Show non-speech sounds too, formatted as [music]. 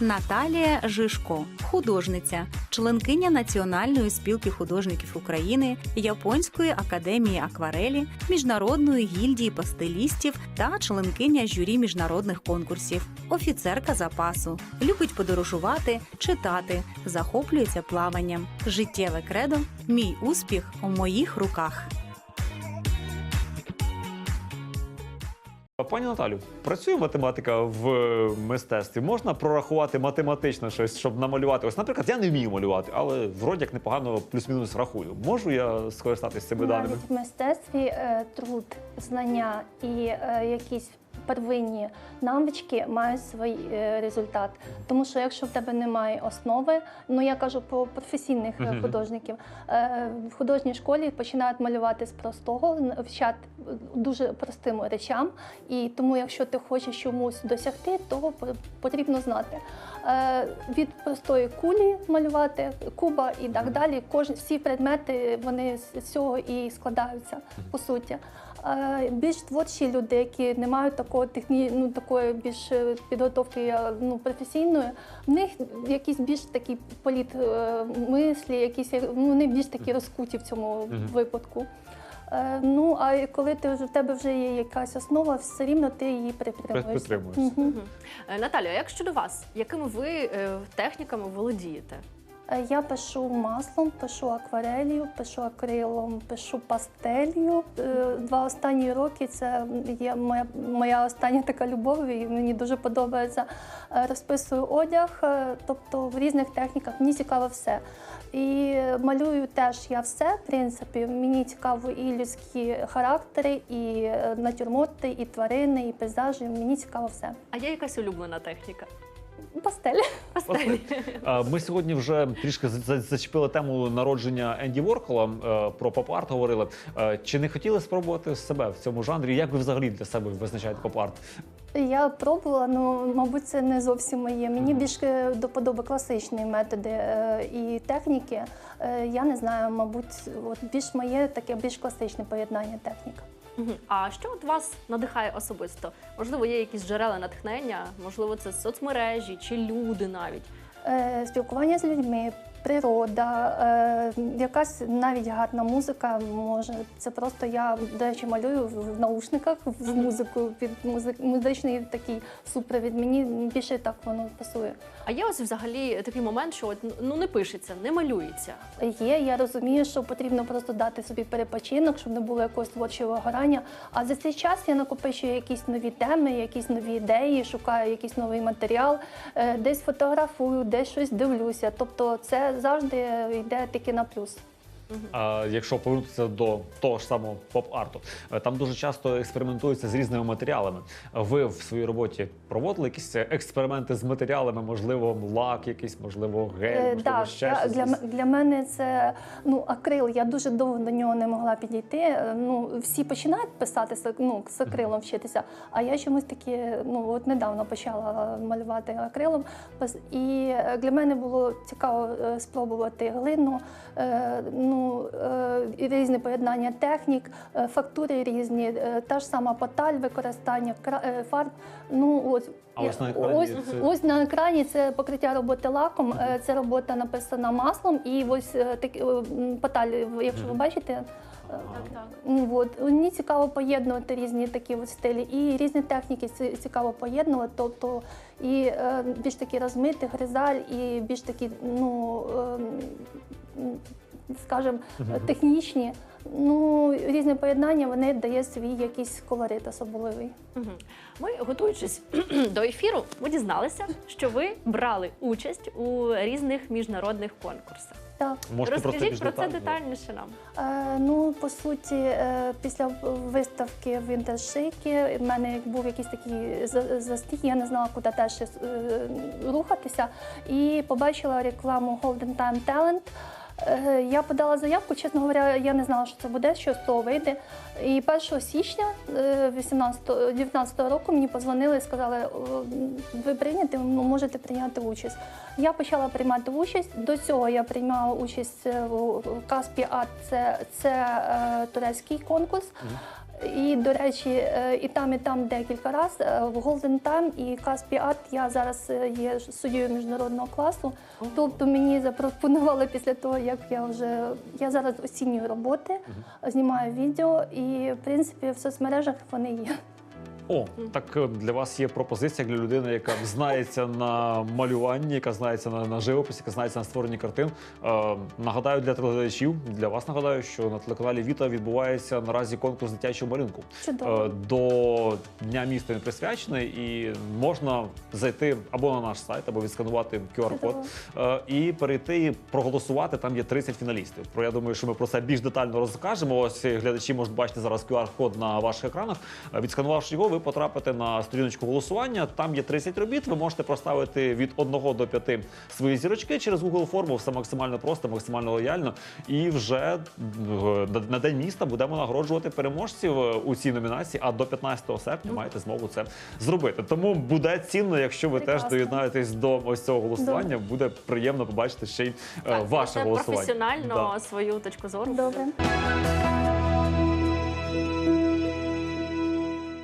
Наталія Жишко, художниця, членкиня Національної спілки художників України, Японської академії акварелі, міжнародної гільдії пастелістів та членкиня журі міжнародних конкурсів, офіцерка запасу, любить подорожувати, читати, захоплюється плаванням. Життєве кредо мій успіх у моїх руках. Пані Наталю, працює математика в е, мистецтві. Можна прорахувати математично щось, щоб намалювати. Ось, наприклад, я не вмію малювати, але вроді як непогано плюс-мінус рахую. Можу я скористатися цими даними? Навіть в мистецтві е, труд, знання і е, якісь первинні навички мають свій е, результат. Тому що якщо в тебе немає основи, ну я кажу про професійних е, художників, е, в художній школі починають малювати з простого, вчать дуже простим речам. І тому, якщо ти хочеш чомусь досягти, то потрібно знати. Від простої кулі малювати, куба і так далі. Кожні всі предмети вони з цього і складаються по суті. Більш творчі люди, які не мають такого техні... ну, такої більш е, підготовки е, ну, професійної, в них якісь більш такі політ е, мислі, якісь ну, вони більш такі розкуті в цьому Мгм. випадку. Е, Ну а коли ти вже в тебе вже є якась основа, все рівно ти її притримуєшся. Притримуєшся. Е, а як щодо вас, якими ви техніками володієте? Е, Я пишу маслом, пишу акварелью, пишу акрилом, пишу пастелью. Е, Два останні роки це є моя, моя остання така любов, і мені дуже подобається. Е, Розписую одяг, тобто в різних техніках. Мені цікаво все. І малюю теж я все, в принципі. Мені цікаво і людські характери, і натюрморти, і тварини, і пейзажі. Мені цікаво все. А є якась улюблена техніка? Пастель. Пастелі. Ми сьогодні вже трішки за- за- зачепили тему народження Енді Воркола, е, про поп-арт говорили. Е, Чи не хотіли спробувати себе в цьому жанрі? Як ви взагалі для себе визначаєте поп-арт? Я пробувала, ну мабуть, це не зовсім моє. Мені більше до подоби класичні методи е, і техніки. Я не знаю, мабуть, от більш моє таке більш класичне поєднання технік. А що от вас надихає особисто? Можливо, є якісь джерела натхнення, можливо, це соцмережі чи люди навіть. Е, спілкування з людьми, природа, е, якась навіть гарна музика може. Це просто я, до речі, малюю в в наушниках з музикою під музик, музичний такий супровід. Мені більше так воно пасує. А є ось взагалі такий момент, що от, ну не пишеться, не малюється. Є, я розумію, що потрібно просто дати собі перепочинок, щоб не було якогось творчого горання. А за цей час я накопичую якісь нові теми, якісь нові ідеї, шукаю якийсь новий матеріал, е, десь фотографую, десь щось дивлюся. Тобто це завжди йде тільки на плюс. А якщо повернутися до того ж самого поп-арту, е, там дуже часто експериментуються з різними матеріалами. Ви в своїй роботі проводили якісь експерименти з матеріалами, можливо, лак, якийсь, можливо, гель, Е, можливо, так, ще щось. для, для мене це ну, акрил. Я дуже довго до нього не могла підійти. Е, Ну, всі починають писати ну, з акрилом вчитися, а я чомусь таки ну, от недавно почала малювати акрилом. І е, для мене було цікаво е, спробувати глину, е, ну, різні поєднання технік, е, фактури різні, е, та ж сама поталь, використання фарб. Ну, от, А ось на екрані ось, це- ось на екрані це покриття роботи лаком. Це робота написана маслом, і ось так, поталь, якщо ви бачите. е, так. ну, От. Мені цікаво поєднувати різні такі от стилі і різні техніки цікаво поєднувати. Тобто і е, більш такі розмиті, гризаль, і більш такі, ну е, скажімо, технічні. Ну, різні поєднання вони дає свій якийсь колорит особливий. Мгм. Ми, готуючись [clears throat] до ефіру, ми дізналися, що ви брали участь у різних міжнародних конкурсах. Так. Можете про це Розкажіть більш про це детальніше нам. Е, ну, по суті, е, після виставки в інтершикі в мене був якийсь такий за- застій, я не знала, куди далі е, рухатися. І побачила рекламу Golden Time Talent. Е, Я подала заявку, чесно говоря, я не знала, що це буде, що з того вийде. І 1 січня 2019 року мені подзвонили і сказали, ви прийняті, ну, можете прийняти участь. Я почала приймати участь. До цього я приймала участь в у Каспі Арт, це, це е, турецький конкурс. І, до речі, е, і там, і там декілька разів. Е, В Golden Time і Каспі Арт я зараз е, є суддєю міжнародного класу. Тобто мені запропонували після того, як я вже я зараз оцінюю роботи, знімаю відео, і в принципі в соцмережах вони є. О, так е, для вас є пропозиція як для людини, яка знається на малюванні, яка знається на, на живописі, яка знається на створенні картин. Е, нагадаю для телеглядачів, для вас нагадаю, що на телеканалі Віта відбувається наразі конкурс дитячого малюнку. Чудово. Е, До Дня міста він присвячений, і можна зайти або на наш сайт, або відсканувати QR-код е, і перейти і проголосувати. Там є 30 фіналістів. Про я думаю, що ми про це більш детально розкажемо. Ось е, глядачі можуть бачити зараз QR-код на ваших екранах. Е, Відсканувавши його, ви потрапите на сторіночку голосування. Там є 30 робіт. Ви можете проставити від 1 до 5 свої зірочки через Google форму. Все максимально просто, максимально лояльно. І вже е, на- день міста будемо нагороджувати переможців е, у цій номінації. А до 15 серпня маєте змогу це зробити. Тому буде цінно, якщо ви теж доєднаєтесь до ось цього голосування. Буде приємно побачити ще й е, Так, ваше голосування. професіонально Да. свою точку зору. Добре.